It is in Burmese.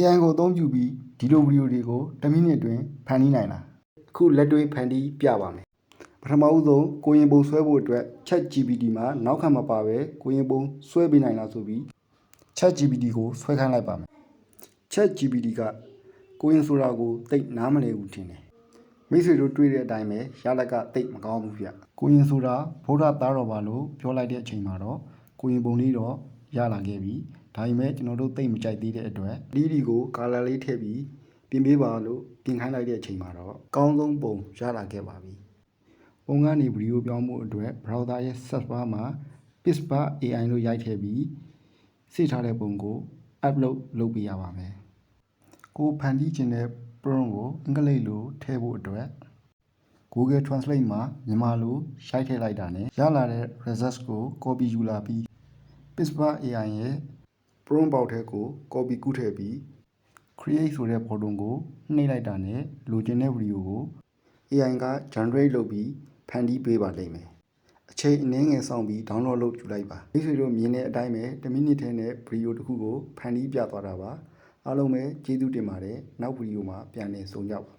AI ကိုအသုံးပြုပြီးဒီလိုဗီဒီယိုတွေကို10မိနစ်အတွင်းဖန်တီးနိုင်တာအခုလက်တွေ့ဖန်တီးပြပါမယ်ပထမဦးဆုံးကိုရင်ပုံဆွဲဖို့အတွက် Chat GPT မှာနောက်ခံမပါပဲကိုရင်ပုံဆွဲပေးနိုင်လားဆိုပြီး Chat GPT ကိုဆွဲခိုင်းလိုက်ပါမယ် Chat GPT ကကိုရင်ဆိုတာကိုတိတ်နားမလည်ဘူးထင်တယ်မိတ်ဆွေတို့တွေ့တဲ့အတိုင်းပဲရလက်ကတိတ်မကောင်းဘူးဗျကိုရင်ဆိုတာဗုဒ္ဓသားတော်ပါလို့ပြောလိုက်တဲ့အချိန်မှာတော့ကိုရင်ပုံလေးတော့ရလာခဲ့ပြီ ဒါပေမဲ့ကျွန်တော်တို့တိတ်မကြိုက်သေးတဲ့အတွက်ဒီဒီကိုကာလာလေးထည့်ပြီးပြင်ပေးပါလို့ပြင်ခိုင်းလိုက်တဲ့အချိန်မှာတော့အကောင်းဆုံးပုံရလာခဲ့ပါပြီပုံကနေဗီဒီယိုပြောင်းမှုအတွက် browser ရဲ့ search bar မှာ Pixbar AI လို့ရိုက်ထည့်ပြီးစိတ်ထားတဲ့ပုံကို upload လုပ်ပေးရပါမယ်ကိုဖန်တီးခြင်းတဲ့ prompt ကိုအင်္ဂလိပ်လိုထည့်ဖို့အတွက် Google Translate မှာမြန်မာလိုရိုက်ထည့်လိုက်တာနဲ့ရလာတဲ့ results ကို copy ယူလာပြီး Pixbar AI ရဲ့ prompt ပေါက်ထဲကို copy ကူးထည့်ပြီး create ဆိုတဲ့ button ကိုနှိပ်လိုက်တာနဲ့လိုချင်တဲ့ video ကို AI က generate လုပ်ပြီးဖန်တီးပေးပါလိမ့်မယ်အချိန်အနည်းငယ်စောင့်ပြီး download လုပ်ယူလိုက်ပါမိတ်ဆွေတို့မြင်တဲ့အတိုင်းပဲ10မိနစ်ထဲနဲ့ video တစ်ခုကိုဖန်တီးပြသွားတာပါအားလုံးပဲကျေးဇူးတင်ပါတယ်နောက်ဗီဒီယိုမှာပြန်လည်ဆုံကြပါ